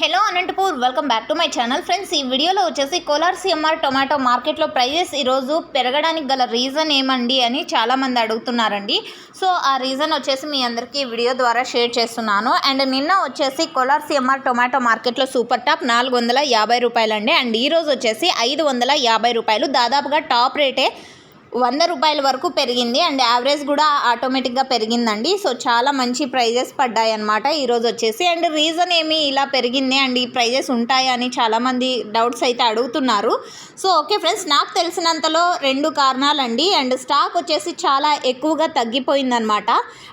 Hello Anantapur welcome back to my channel. Friends ఈ వీడియోలో వచ్చేసి కోలార్ సిఎంఆర్ టొమాటో మార్కెట్లో ప్రైజెస్ ఈరోజు పెరగడానికి గల రీజన్ ఏమండి అని చాలామంది అడుగుతున్నారండి. సో ఆ రీజన్ వచ్చేసి మీ అందరికీ వీడియో ద్వారా షేర్ చేస్తున్నాను. అండ్ నిన్న వచ్చేసి కోలార్ సిఎంఆర్ టొమాటో మార్కెట్లో సూపర్ టాప్ నాలుగు వందల యాభై రూపాయలండి. అండ్ ఈరోజు వచ్చేసి ఐదు వందల యాభై రూపాయలు. దాదాపుగా టాప్ రేటే వంద రూపాయల వరకు పెరిగింది. అండ్ యావరేజ్ కూడా ఆటోమేటిక్గా పెరిగిందండి. సో చాలా మంచి ప్రైజెస్ పడ్డాయి అనమాట ఈరోజు వచ్చేసి. అండ్ రీజన్ ఏమి ఇలా పెరిగింది? అండ్ ఈ ప్రైజెస్ ఉంటాయా అని చాలామంది డౌట్స్ అయితే అడుగుతున్నారు. సో ఓకే ఫ్రెండ్స్ నాకు తెలిసినంతలో రెండు కారణాలండి. అండ్ స్టాక్ వచ్చేసి చాలా ఎక్కువగా తగ్గిపోయిందనమాట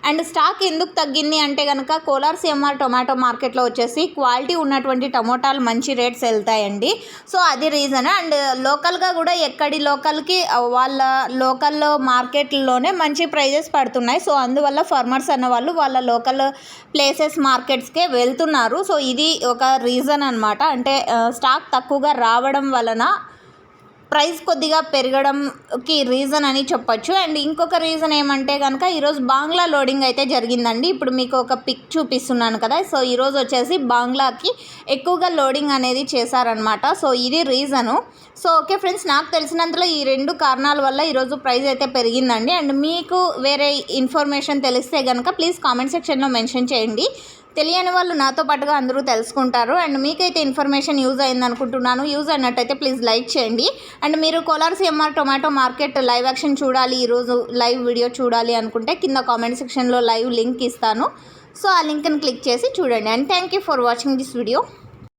అండ్ స్టాక్ ఎందుకు తగ్గింది అంటే కనుక కోలార్ సిఎంఆర్ టొమాటో మార్కెట్లో వచ్చేసి క్వాలిటీ ఉన్నటువంటి టమోటాలు మంచి రేట్స్ వెళ్తాయండి. సో అది రీజన్. అండ్ లోకల్గా కూడా ఎక్కడి లోకల్కి వాళ్ళ లోకల్లో మార్కెట్లోనే మంచి ప్రైజెస్ పడుతున్నాయి. సో అందువల్ల ఫార్మర్స్ అన్న వాళ్ళు వాళ్ళ లోకల్ ప్లేసెస్ మార్కెట్స్కే వెళ్తున్నారు. సో ఇది ఒక రీజన్ అనమాట అంటే స్టాక్ తక్కువగా రావడం వలన ప్రైస్ కొద్దిగా పెరగడంకి రీజన్ అని చెప్పొచ్చు. అండ్ ఇంకొక రీజన్ ఏమంటే కనుక ఈరోజు బాంగ్లా లోడింగ్ అయితే జరిగిందండి. ఇప్పుడు మీకు ఒక పిక్ చూపిస్తున్నాను కదా. సో ఈరోజు వచ్చేసి బాంగ్లాకి ఎక్కువగా లోడింగ్ అనేది చేశారనమాట సో ఇది రీజను. సో ఓకే ఫ్రెండ్స్ నాకు తెలిసినంతలో ఈ రెండు కారణాల వల్ల ఈరోజు ప్రైస్ అయితే పెరిగిందండి. అండ్ మీకు వేరే ఇన్ఫర్మేషన్ తెలిస్తే కనుక ప్లీజ్ కామెంట్ సెక్షన్లో మెన్షన్ చేయండి. తెలియని వాళ్ళు నాతో పాటుగా అందరూ తెలుసుకుంటారు. అండ్ మీకైతే ఇన్ఫర్మేషన్ యూజ్ అయింది అనుకుంటున్నాను. యూజ్ అయినట్టయితే ప్లీజ్ లైక్ చేయండి. అండ్ మీరు Kolar CMR tomato market live action చూడాలి ఈరోజు లైవ్ వీడియో చూడాలి అనుకుంటే కింద కామెంట్ సెక్షన్లో లైవ్ లింక్ ఇస్తాను. సో ఆ లింక్ని క్లిక్ చేసి చూడండి. And thank you for watching this video.